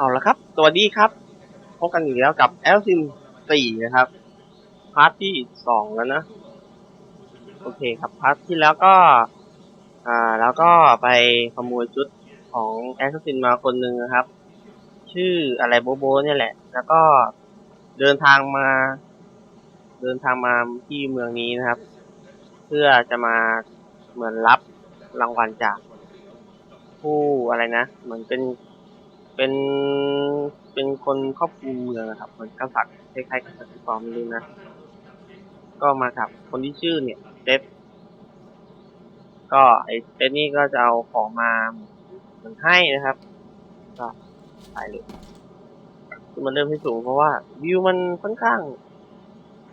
เอาละครับ สวัสดีครับ พบกันอีกแล้วกับแอลซินสี่นะครับ พาร์ทที่สองแล้วนะ โอเคครับ พาร์ทที่แล้วก็ อ่า แล้วก็ไปขโมยชุดของแอสซินมาคนหนึ่งนะครับ ชื่ออะไรโบโบเนี่ยแหละ แล้วก็เดินทางมา เดินทางมาที่เมืองนี้นะครับ เพื่อจะมาเหมือนรับรางวัลจากผู้อะไรนะ เหมือนเป็น เป็นเป็นคนครอบครองเมืองอะครับเหมือนกษัตริย์คล้ายๆกษัตริย์ฟอร์มนึงนะ ก็มากับคนที่ชื่อเนี่ยเซฟก็ไอ้เซฟนี่ก็จะเอาของมาเหมือนให้นะครับ ก็ไปเลยคือมันเริ่มที่สูงเพราะว่าวิวมันค่อนข้าง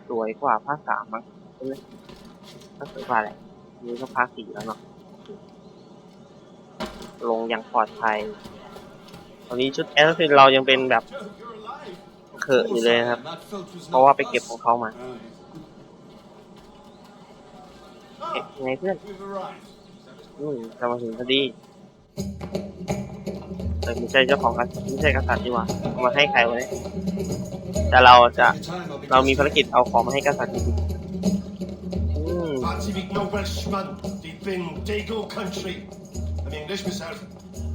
สวยกว่าภาคสามมั้งใช่ไหมก็สวยกว่าแหละนี่ก็ภาคสี่แล้วเนาะลงอย่างปลอดภัย ตอนนี้ชุดแอสซินเรายังเป็นแบบเขอะอยู่เลยครับ เพราะว่าไปเก็บของเขามาเอ๊ะไงเพื่อนอืมจะมาถึงพอดีแต่ไม่ใช่เจ้าของกษัตริย์ไม่ใช่กษัตริย์ดีกว่าเอามาให้ใครวะเนี่ยแต่เราจะเรามีภารกิจเอาของมาให้กษัตริย์จริงๆอืม Pacific no Welshman, deep in Dago country. I'm English myself.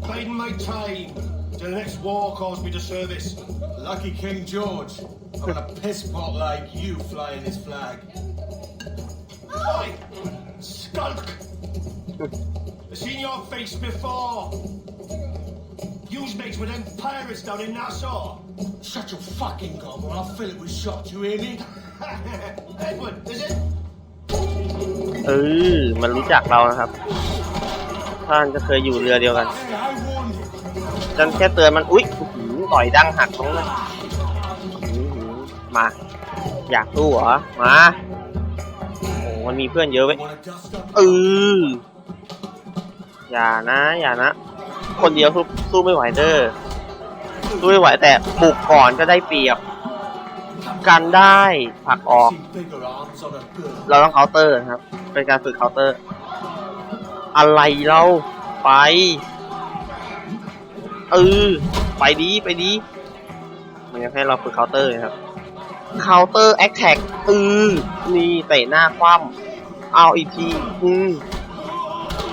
Biding my time till the next war calls me to service. Lucky King George. Having a piss pot like you flying his flag. Oi! Skulk! I've seen your face before. You's mates with them pirates down in Nassau. Shut your fucking gob or I'll fill it with shot, you hear me? Edward, is it? เออ มันรู้จักเรานะครับ ท่านจะเคยอยู่เรือเดียวกัน Hey, I warned you. ฉันแค่เตือนมัน อุ๊ยหือต่อยดังหักตรงนั้อื้อหือมา อยากสู้เหรอ มาโอ้มันมีเพื่อนเยอะเว้ยเอออย่านะ อย่านะ คนเดียวสู้สู้ไม่ไหวเด้อ สู้ไม่ไหวแต่บุกก่อนก็ได้เปรียบ กันได้ผลักออก เราต้องเคาน์เตอร์นะครับ เป็นการฝึกเคาน์เตอร์ อะไรเราไป เออ ไปดีไปดี มันยังให้เราฝึกเคาน์เตอร์นะครับเคาน์เตอร์แอคแท็กเออนี่เตะหน้าคว่ำเอาอีกทีอืม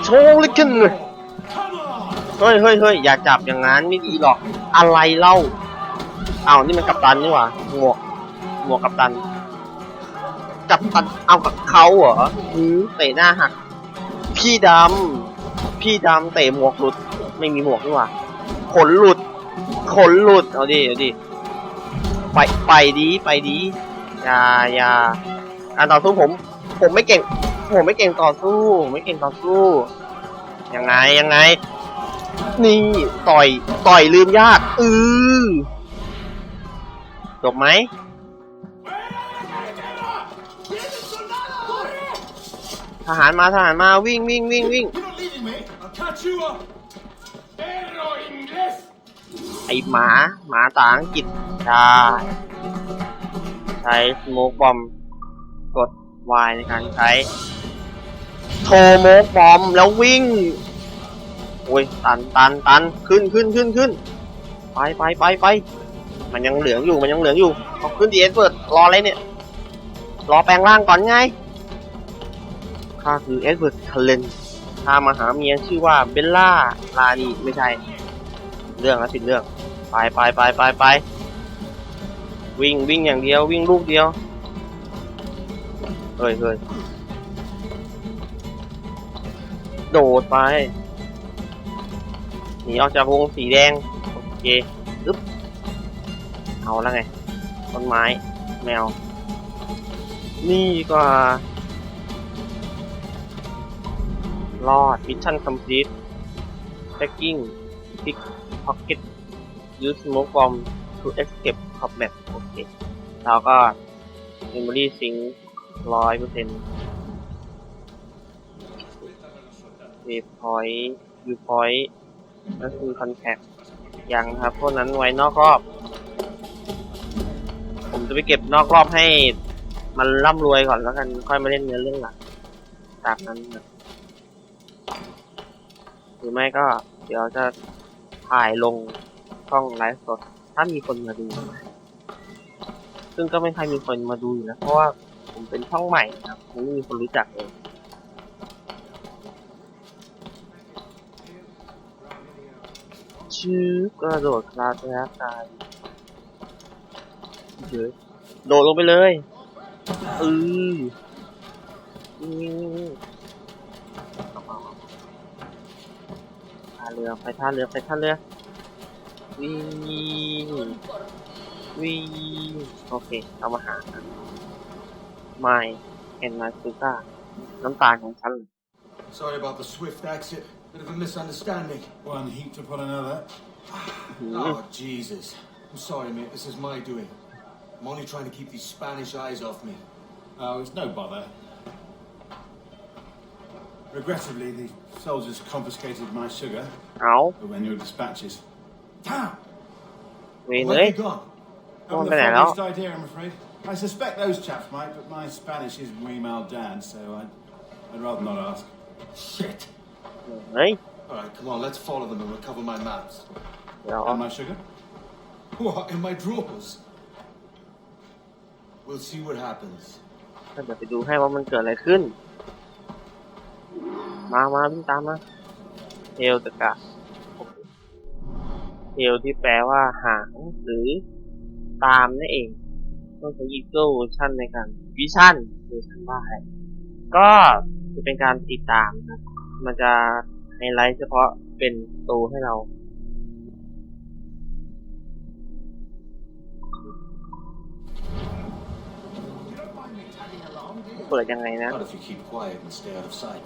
โชว์ลิกันเลยเฮ้ยเฮ้ยเฮ้ยอย่าจับอย่างนั้นไม่ดีหรอก อะไรเล่าเอานี่มันกัปตันนี่หว่าหมวกหมวกกัปตัน กัปตันเอากับเขาเหรอหือเตะหน้าหัก พี่ดำ พี่ดำเตะหมวกหลุด ไม่มีหมวกนี่หว่า ขนหลุด ขนหลุด เอาดิ เอาดิ ไป ไปดี ไปดี อย่าอย่าการต่อสู้ผม ผมไม่เก่ง ผมไม่เก่งต่อสู้ ไม่เก่งต่อสู้ ยังไง ยังไง นี่ ต่อย ต่อยลืมยาก อือจบไหม ทหารมาทหารมาวิ่งวิ่งวิ่งวิ่ง You're not leaving me. I'll catch you up. Perro inglés! ไอหมาหมาต่างอังกฤษใช่ใช้สโมกบอมกด Y ในการใช้โทโมกบอมแล้ววิ่งโอ้ยตันตันตันขึ้นขึ้นขึ้นขึ้นไปไปไปไปมันยังเหลืองอยู่มันยังเหลืองอยู่เอาขึ้นดีเอสเปิดรออะไรเนี่ย รอแปลงร่างก่อนไง ข้าคือเอ็ดเวิร์ดคาเลนข้ามาหาเมียชื่อว่าเบลล่าลานีไม่ใช่ เรื่องแล้วผิดเรื่อง ไปไปไปไปไปวิ่งวิ่งอย่างเดียววิ่งลูกเดียว เฮ้ยเฮ้ยโดดไปหนีออกจากวงสีแดง โอเคอึ๊บเอาแล้วไงต้นไม้แมว นี่ดีก รอด มิชชั่นคัมพลีทแท็กกิ้งพิกพ็อกเก็ตยูสโมกบอมทูเอ็กซ์เก็บคอปแมปโอเคแล้วก็ Memory Sync ร้อยเปอร์เซ็นต์เวฟพอยต์ยูพอยต์นั่นคือคอนแทคยังครับพวกนั้นไว้นอกรอบ ผมจะไปเก็บนอกรอบให้มันร่ำรวยก่อนแล้วกันค่อยมาเล่นเนื้อเรื่องหลักตามนั้นนะ หรือไม่ก็ เดี๋ยวจะถ่ายลงช่องไลฟ์สด ถ้ามีคนมาดู ซึ่งก็ไม่ใค่อยมีคนมาดูอยู่นะเพราะว่าผมเป็นช่องใหม่นะครับยังไม่มีคนรู้จักเลยชื่อกระโดดคลาสนะตายเยอะโดดลงไปเลยอือ เรือไปท่าเรือไปท่าเรือวิ่งวิ่งโอเค เอามาหาไม่เอ็นมาซูก้าน้ำตาลของฉัน Sorry about the swift exit. Bit of a misunderstanding. One heaped upon another. Oh, Jesus. I'm sorry, mate. This is my doing. I'm only trying to keep these Spanish eyes off me. Oh, it's no bother. Regrettably, the soldiers confiscated my sugar เอา for when your dispatches. Damn! เวร Where เลย have you gone? Come on, Haven't the get out. foggiest idea, I'm afraid. I suspect those chaps might, but my Spanish is muy mal done, so I'd, I'd rather not ask. Shit. เฮ้ย All right, come on. Let's follow them and recover my maps. เดี๋ยว And my sugar? What in my drawers? We'll see what happens. เดี๋ยวไปดูให้ว่ามันเกิดอะไรขึ้น มามาวิ่งตามมาเทลตะกะเทลที่แปลว่าหางหรือตามนั่นเองต้องใช้ Eagle Version ในการวิชั่นเวอร์ชันว่าอะไรก็จะเป็นการติดตามนะมันจะไฮไลท์เฉพาะเป็นตัวให้เรา เปิดยังไงนะ Not if you keep quiet and stay out of sight.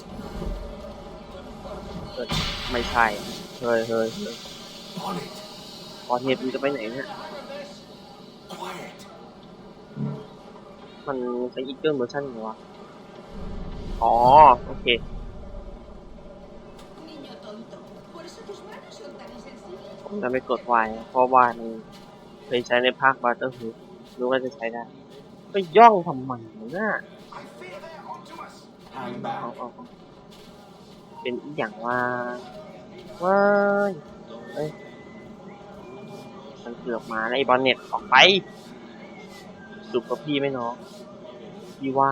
เปิดไม่ใช่เฮ้ยเฮ้ยเฮ้ย Bonnet. พอเทปมันจะไปไหนเนี่ย Quiet. มันใช้อีเกิลเวอร์ชันเหรอวะอ๋อ โอเค Niño tonto, por eso tus manos son tan insensibles. ผมจะไม่กดไวเพราะว่ามันเคยใช้ในภาคบัตเตอร์ฮูดรู้ว่าจะใช้ได้ ก็ย่องทำไมเนี่ย I fear they're onto us. Hang เอา back. เอาเอาเป็นอีกอย่างว่าว้ายเอ้ยมันเกือบมาแล้วไอ้บอลเน็ตออกไปสุกกับพี่ไหมน้องพี่ว่า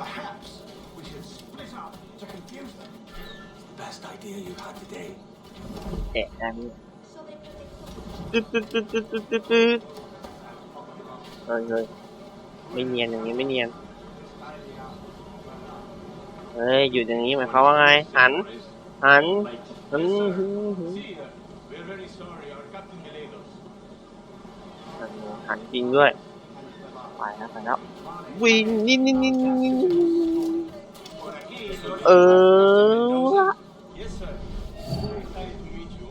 Perhaps we should split up to confuse them. Best idea you had today. แตะได้ไหม Sobreprotector. ตึ๊ดตึ๊ดตึ๊ดตึ๊ดตึ๊ดตึ๊ดตึ๊ดเฮ้ยเฮ้ย ไม่เนียนอย่างนี้ไม่เนียน เฮ้ยอยู่อย่างนี้หมายความว่าไงหันหัน หันหันหันจริงด้วย ไปแล้วไปแล้ววิ่งนินนินนินนินนินเออ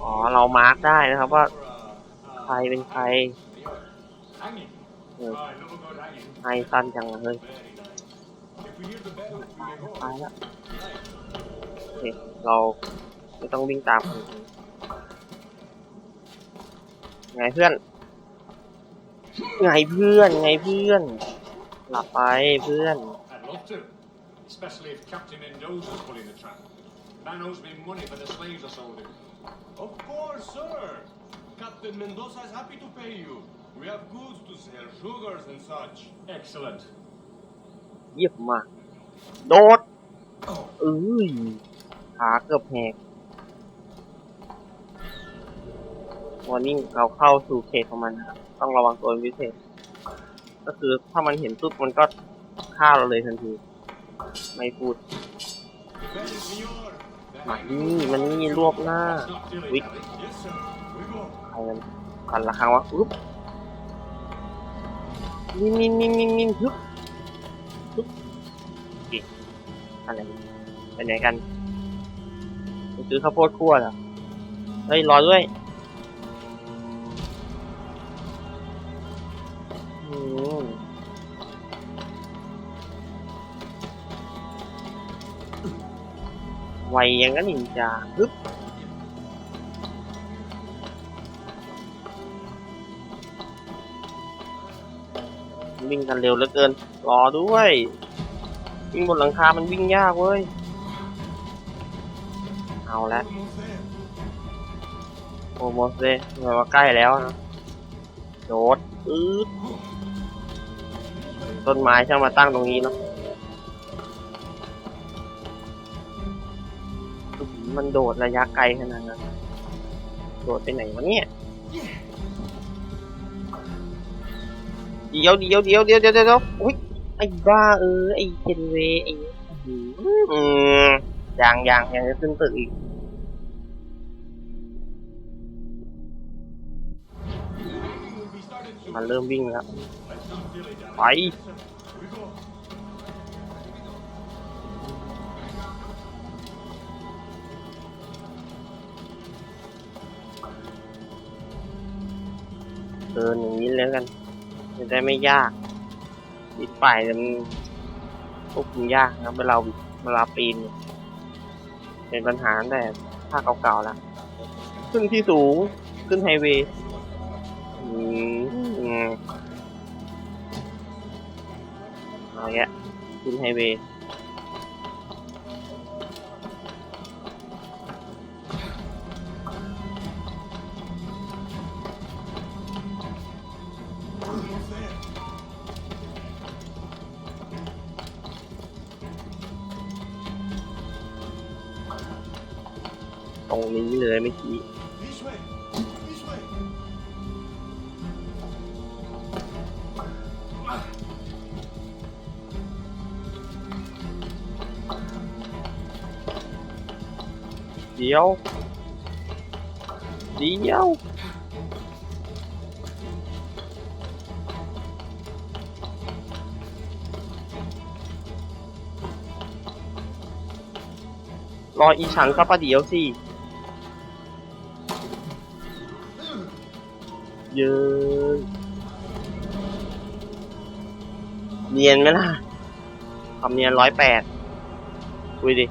อ๋อ เรามาร์กได้นะครับว่า ใครเป็นใคร เออ I love a good hanging. ให้สั้นจังเลย Very nice. If we hear the bell, we may go. ตายแล้วโอเคเราไม่ต้องวิ่งตามคนอื่นไงเพื่อน ไงเพื่อนไงเพื่อน หลับไปเพื่อน I'd love to. Especially if Captain Mendoza's pulling the trap. Man owes me money for the slaves I sold him. Of course, sir. Captain Mendoza is happy to pay you. We have goods to sell, sugars and such. Excellent. เยี่ยมมากโดดเอ้ยขาเกือบแหกวันนี้เราเข้าสู่เขตของมันนะครับ ต้องระวังตัวเป็นพิเศษ ก็คือถ้ามันเห็นปุ๊บมันก็ฆ่าเราเลยทันที ไม่พูด Very senor. มานี่มันนี่รวบหน้า Let's not dilly We- dally. Yes, sir. We go. ใครมันกันละครั้งวะอุ๊บ นินนินนินนินนินฮึบฮึบอะไรไปไหนกันไปซื้อข้าวโพดคั่วเหรอเฮ้ยรอด้วยไวยังก็นินจาฮึบ วิ่งกันเร็วเหลือเกินรอด้วย วิ่งบนหลังคา มันวิ่งยากเว้ย เอาละโออ้โมเซ่มันมาใกล้แล้วนะโดดอืดต้นไม้ช่างมาตั้งตรงนี้เนาะมันโดดระยะไกลขนาดนั้น โดดไปไหนวะเนี่ย เดี๋ยวเดี๋ยวเดี๋ยวเดี๋ยวเดี๋ยวเดี๋ยวอุ้ยไอ้บ้าเออไอ้เจนเวไอ้อื้อหืออืมยังยังยังจะขึ้นตึกอีกมันเริ่มวิ่งแล้วไปเดินอย่างนี้แล้วกัน จะได้ไม่ยากปิดฝ่ายมันควบคุมยากนะเวลาเวลาปีน เป็นปัญหาแต่ภาคเก่าๆแล้ว ขึ้นที่สูงขึ้นไฮเวย์อืมอืมเอาแยะขึ้นไฮเวย์ เลยเมื่อกี้เดี๋ยวเดี๋ยวรออีฉันสักประเดี๋ยวสิ เยอะเนียนไหมล่ะความเนียนร้อยแปดคุยดิ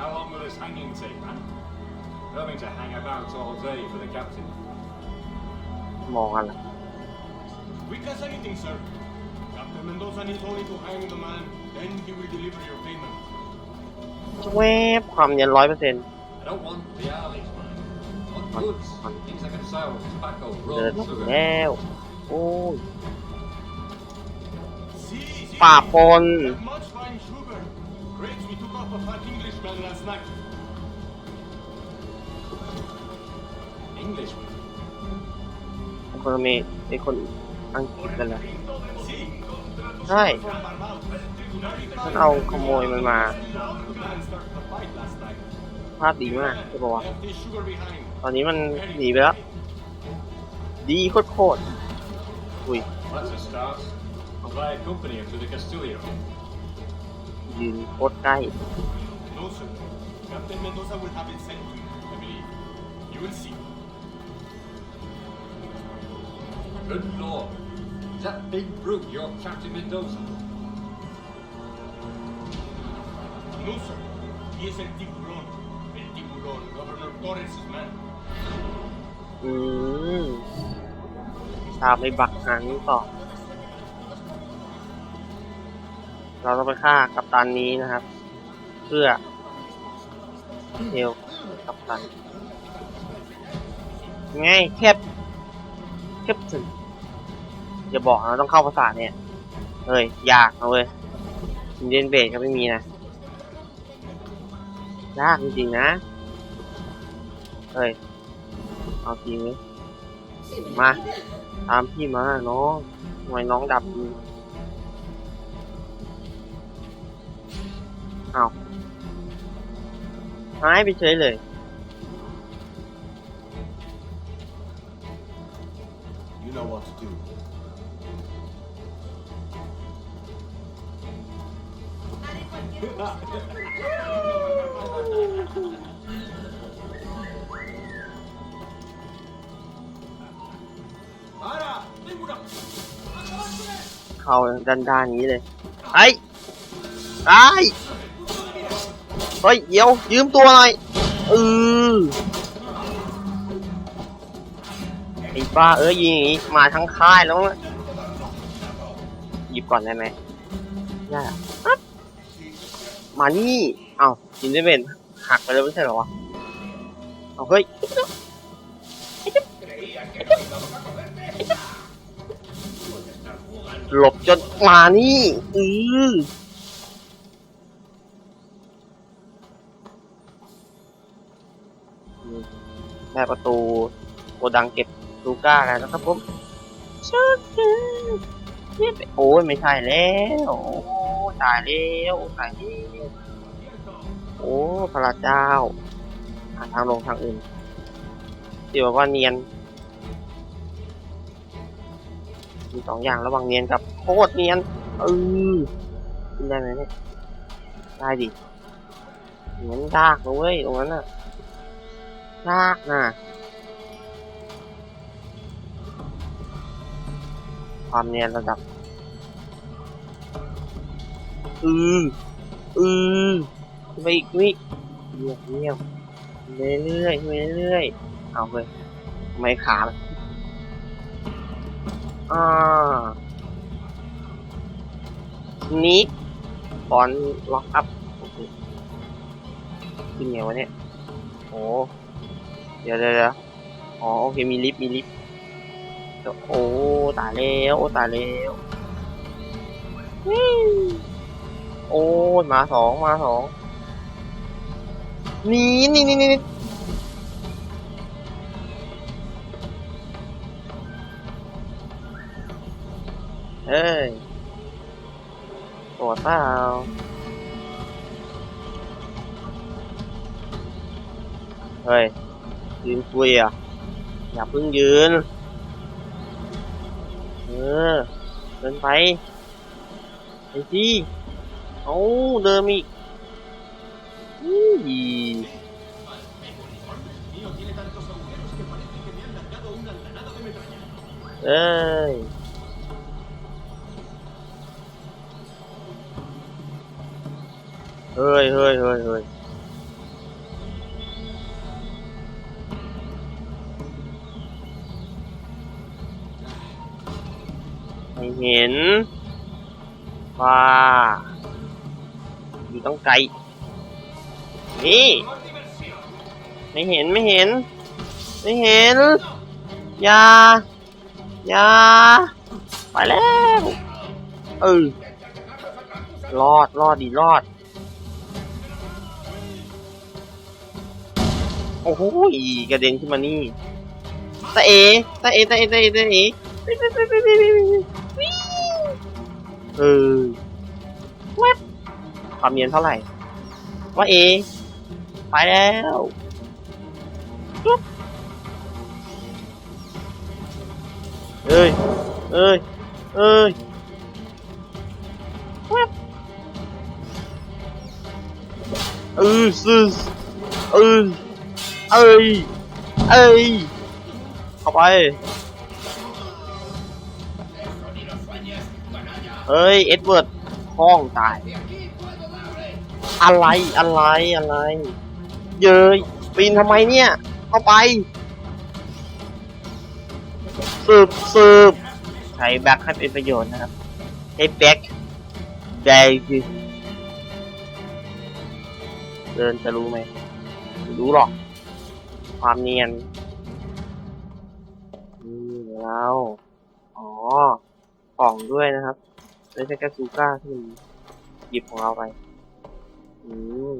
How long will this hanging take, man? Having to hang about all day for the captain. มองอะไร Quick as anything, sir. Captain Mendoza needs only to hang the man, then he will deliver your payment. แวบความเนียนร้อยเปอร์เซ็นต์ I don't want the alleys, man. เดิน rum, ถึง sugar. แล้วโอ้ย See, see. ป่าปน That much fine sugar. Grapes we took off a fat Englishman last night. Englishman. คนเมไอคนอังกฤษนั่นแหละ See. ใช่ From Barbados. Tonight, ฉันเอาขโมยมันมา the man started the fight last night. ภาพดีมากใช่ปะวะ Left his sugar behind. ตอนนี้มันหนีไปแล้ว ดีโคตรโคตรๆอุ้ย That's a start. I'll buy a company to the Castillo. ยืนโคตรใกล้ No, sir. Captain Mendoza will have it sent to you, I believe. You will see. Good lord. Is that big brute your Captain Mendoza? No, sir. He is El Tiburón. El Tiburón, Governor Torres' man. อืมตามไปบักหันต่อ เราต้องไปฆ่ากัปตันนี้นะครับ เพื่อเทลกัปตันไงแคบแคบถึงอย่าบอกนะต้องเข้าภาษาเนี่ยเฮ้ยยากนะเว้ยอินเดียนเบสก็ไม่มีนะยากจริงๆนะ เฮ้ย เอาจริงไหมมา ตามพี่มาน้องทำไมน้องดับมือเอาหายไปเฉยเลย เข้าด้านด้านนี้เลยไอ้ไอ้เฮ้ยเดี๋ยวยืมตัวหน่อยเออไอ้บ้าเอ้ยยิงอย่างนี้มาทั้งค่ายแล้วนะหยิบก่อนได้ไหมได้ปั๊บมานี่ เอ้าจินได้เป็นหักไปแล้วไม่ใช่หรอวะเอาเฮ้ย หลบจนมานี่อือได้ประตูโกดังเก็บลูก้าแล้วนะครับผมชัดเจนเรียบโอ้ยไม่ใช่แล้วโอ้ตายแล้วตายแล้วโอ้พระเจ้าหาทางลงทางอื่นที่บอกว่าเนียน มีสองอย่างระหว่างเนียนกับโคตรเนียนเออขึ้นได้ไหมเนี่ยได้ดิเหมือนยากเว้ยตรงนั้นน่ะยากนะความเนียนระดับอืออือไปอีกวิเงียบเงียบเรื่อยๆเรื่อยๆเอาเลยไมขามัน อ่านิกฟอนล็อกอัพโอเคขึ้นไงวะเนี่ยโอ้เดี๋ยวเดี๋ยวเดี๋ยวอ๋อโอเคมีลิฟต์มีลิฟต์โอ้ตายแล้วโอ้ตายแล้วโอ้มาสองมาสองหนี่นี่นี่นี่ เอ้ยปวดเปล่าเฮ้ย ยืนคุยอะ อย่าเพิ่งยืน เออ เดินไปไปสิเอาเดินอีกอี้ Tío, tiene tantos เฮ้ยเฮ้ยเฮ้ยเฮ้ยไม่เห็นว่าอยู่ต้องไกล นี่ ไม่เห็นไม่เห็น ไม่เห็น อย่า อย่า ไปแล้ว เออ รอด รอดดี รอด โอ้โหกระเด็นขึ้นมานี่ตาเอตาเอตาเอตาเอตาเอเออเว็บความเนียนเท่าไหร่ ว่าเอไปแล้วจุ๊บเอ้ย เอ้ย เอ้ยเว็บเออซึเออ เอ้ย เอ้ย เข้าไป เฮ้ย เอ็ดเวิร์ดห้องตาย อะไร อะไร อะไร เย้ยปีนทำไมเนี่ย เข้าไป สืบสืบใช้แบ็คให้เป็นประโยชน์นะครับ ใช้แบ็คได้คือเดินจะรู้ไหมรู้หรอก ความเนียนนี่แล้ว อ๋อกล่องด้วยนะครับไม่ใช่แค่ซูก้าที่มันหยิบของเราไป อืม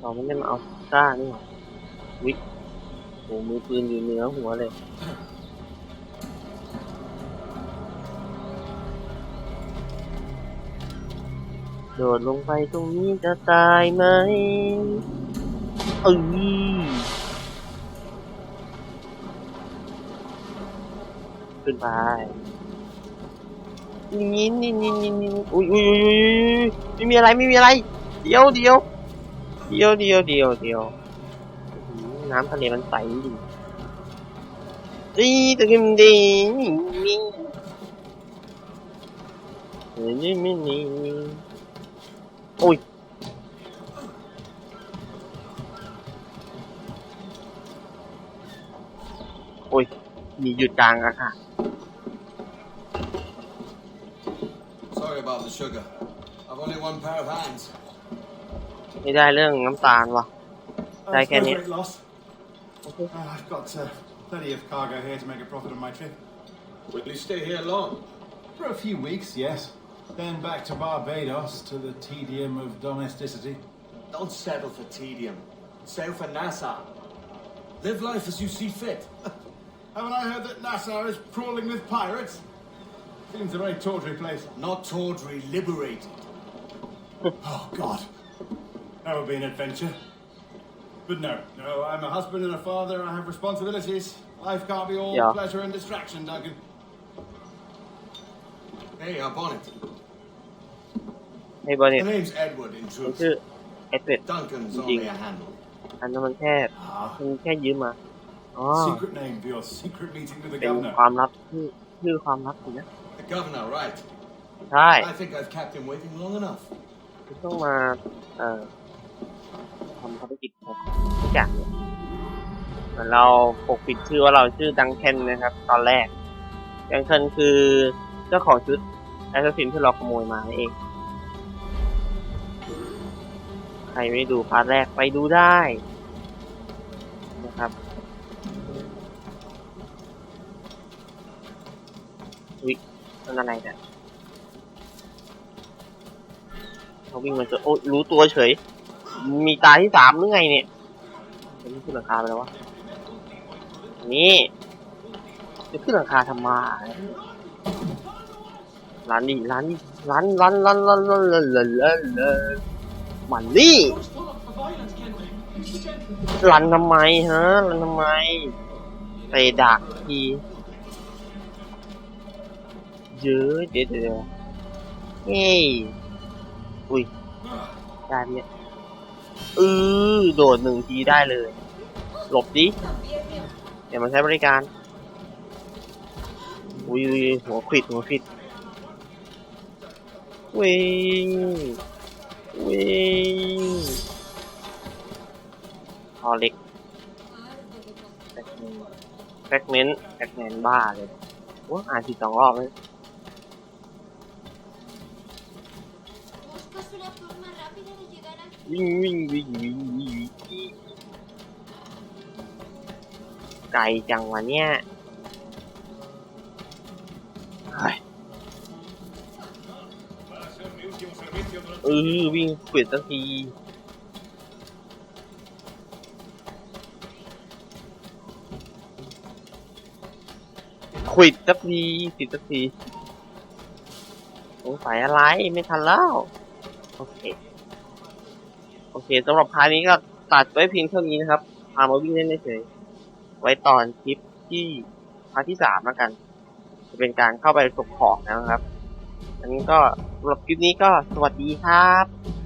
เราไม่ได้มาเอาซูก้านี่หว่าวิโหมือปืนอยู่เหนือหัวเลย โดดลงไปตรงนี้จะตายไหมเออขึ้นไปนี่นี่นี่นี่นี่อุ้ยอุ้ยอุ้ยอุ้ยไม่มีอะไรไม่มีอะไร เดียวเดียวเดียวเดียวเดียวเดียวน้ำทะเลมันใสดีดีตะกิมดีนี่นี่นี่นี่ อ้ยโอ้ย มีหยุดกลางอะค่ะ Sorry about the sugar. I've only one pair of hands. ไม่ได้เรื่องน้ำตาลว่ะ Oh, Take it's no any- great loss. Uh, I've got uh, plenty of cargo here to make a profit on my trip. Will you stay here long? For a few weeks, yes. Then back to Barbados to the tedium of domesticity. Don't settle for tedium. Sail for Nassau. Live life as you see fit. Haven't I heard that Nassau is crawling with pirates? Seems a very tawdry place. Not tawdry, liberated. Oh, God. That would be an adventure. But no, no, I'm a husband and a father. I have responsibilities. Life can't be all Yeah. pleasure and distraction, Duncan. Hey, our bonnet. ให้บอลเนี่ย The name's Edward, in มัน truth. ชื่อเอ็ดเวิร์ด Duncan's Indeed. only a handle. อันนั้นมันแค่ Ah, มันแค่ยืมมา อ๋อ secret name for your secret meeting with the เป็น governor. ความลับชื่อชื่อความลับสินะ The governor, right. ใช่ I think I've kept him waiting long enough. ต้องมา เอ่อทำภารกิจของทุกอย่างเนี่ยเหมือนเราปกปิดชื่อว่าเราชื่อดังเคนนะครับ ตอนแรก ดังเคนคือเจ้าของชุดแอสซัสซินที่เราขโมยมานั่นเอง ใครไม่ดูพาร์ทแรกไปดูได้นะครับวิมันอะไรเนี่ยเขาวิ่งมาเจอโอ้รู้ตัวเฉย มีตาที่สามหรือไงเนี่ยจะขึ้นหลังคาไปแล้ววะ นี่ จะขึ้นหลังคาทำไม ร้านดิร้านดิร้านร้านร้านร้านร้านร้านร้านร้านร้านมันนี่รันทำไมฮะรันทำไมไปดักทีเยอะเดี๋ยวเดี๋ยวเฮ้ยอุ้ยได้เนี่ยเออโดดหนึ่งทีได้เลย หลบดิเดี๋ยวมาใช้บริการอุ้ยหัวคิดหัวคิด วิ่งวิ่งคอล็ก Harto de แฟกเมนต์แฟกเมนต์บ้าเลยว่าอ่านผิดสองรอบเลยวิ่งวิ่งวิ่งวิ่งวิ่งวิ่งไกลจังวะเนี่ยเฮ้ย เออวิ่งควิดสักทีควิดสักทีสิสักทีสงสัยอะไรไม่ทันแล้ว โอเค โอเคสำหรับพาร์ทนี้ก็ตัดไว้เพียงเท่านี้นะครับพามาวิ่งเล่นเฉยไว้ตอนคลิปที่พาร์ทที่สามแล้วกัน จะเป็นการเข้าไปส่งของนะครับ อันนี้ก็สำหรับคลิปนี้ก็สวัสดีครับ